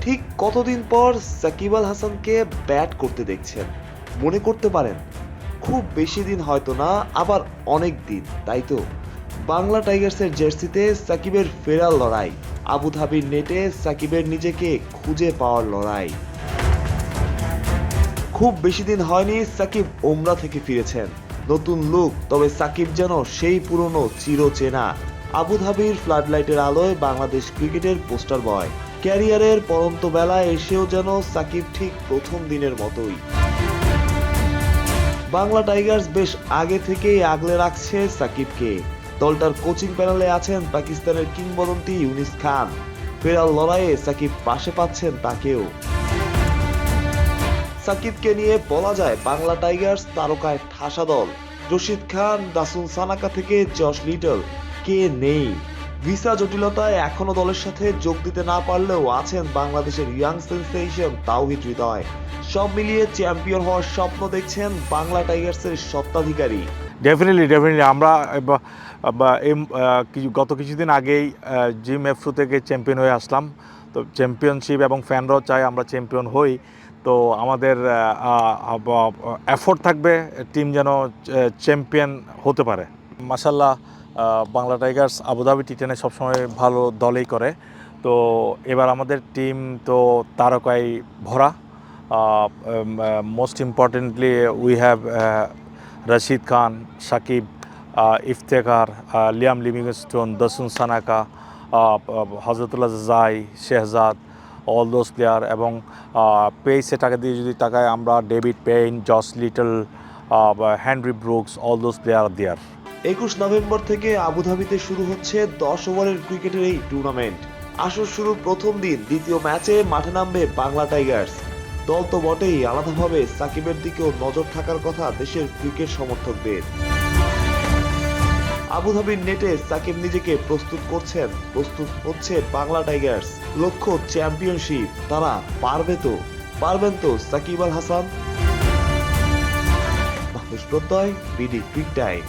ঠিক কতদিন পর সাকিব আল হাসানকে ব্যাট করতে দেখছেন? মনে করতে পারেন, খুব বেশি দিন হয়তো না, আবার অনেক দিন, তাই তো? বাংলা টাইগার্সের জার্সিতে সাকিবের ফেরার লড়াই, আবুধাবির নেটে সাকিবের নিজেকে খুঁজে পাওয়ার লড়াই। খুব বেশি দিন হয়নি সাকিব ওমরা থেকে ফিরেছেন। নতুন লুক তবে সাকিব যেন সেই পুরনো চিরচেনা। আবুধাবির ফ্লাডলাইটের আলোয় বাংলাদেশ ক্রিকেটের পোস্টার বয় ক্যারিয়ারের পরন্ত বেলায় এসেও যেন সাকিব ঠিক প্রথম দিনের মতোই। বাংলা টাইগার্স বেশ আগে থেকেই আগলে রাখছে সাকিবকে। দলটার কোচিং প্যানেলে আছেন পাকিস্তানের কিংবদন্তি ইউনিস খান। ফেরার লড়াইয়ে সাকিব পাশে পাচ্ছেন তাকেও। সাকিবকে নিয়ে বলা যায়, বাংলা টাইগার্স তারকায় ঠাসা দল। রশিদ খান, দাসুন সানাকা থেকে জশ লিটল, কে নেই? ভিসা জটিলতায় এখনও দলের সাথে যোগ দিতে না পারলেও আছেন বাংলাদেশের ইয়াং সেন্সেশন তাওহিদ হৃদয়। সব মিলিয়ে চ্যাম্পিয়ন হওয়ার স্বপ্ন দেখছেন বাংলা টাইগার্সের সত্ত্বাধিকারী ডেফিনেটলি ডেফিনেটলি আমরা গত কিছুদিন আগেই জিম এফরু থেকে চ্যাম্পিয়ন হয়ে আসলাম। তো চ্যাম্পিয়নশিপ এবং ফ্যানরাও চাই আমরা চ্যাম্পিয়ন হই। তো আমাদের এফোর্ট থাকবে টিম যেন চ্যাম্পিয়ন হতে পারে। মাসাল্লাহ বাংলা টাইগার্স আবুধাবি টি টেনে সবসময় ভালো দলেই করে। তো এবার আমাদের টিম তো তারকায় ভরা। Most importantly we have Rashid Khan, Shakib Iftikhar Liam Livingstone, Dasun Shanaka Hazratullah Zai, Shahzad all those player এবং পেইসে টাকা দিয়ে যদি টাকায় আমরা David Payne, Josh Little Hendry Brooks all those player there একুশ নভেম্বর থেকে আবুধাবিতে শুরু হচ্ছে দশ ওভারের ক্রিকেটের এই টুর্নামেন্ট। আসর শুরুর প্রথম দিন দ্বিতীয় ম্যাচে মাঠে নামবে বাংলা টাইগার্স। দল তো বটেই, আলাদাভাবে সাকিবের দিকেও নজর থাকার কথা দেশের ক্রিকেট সমর্থকদের। আবুধাবির নেটে সাকিব নিজেকে প্রস্তুত করছেন, প্রস্তুত হচ্ছে বাংলা টাইগার্স। লক্ষ্য চ্যাম্পিয়নশিপ, তারা পারবে তো? পারবেন তো সাকিব আল হাসান? প্রত্যয়, বিডি ক্রিক টাইম।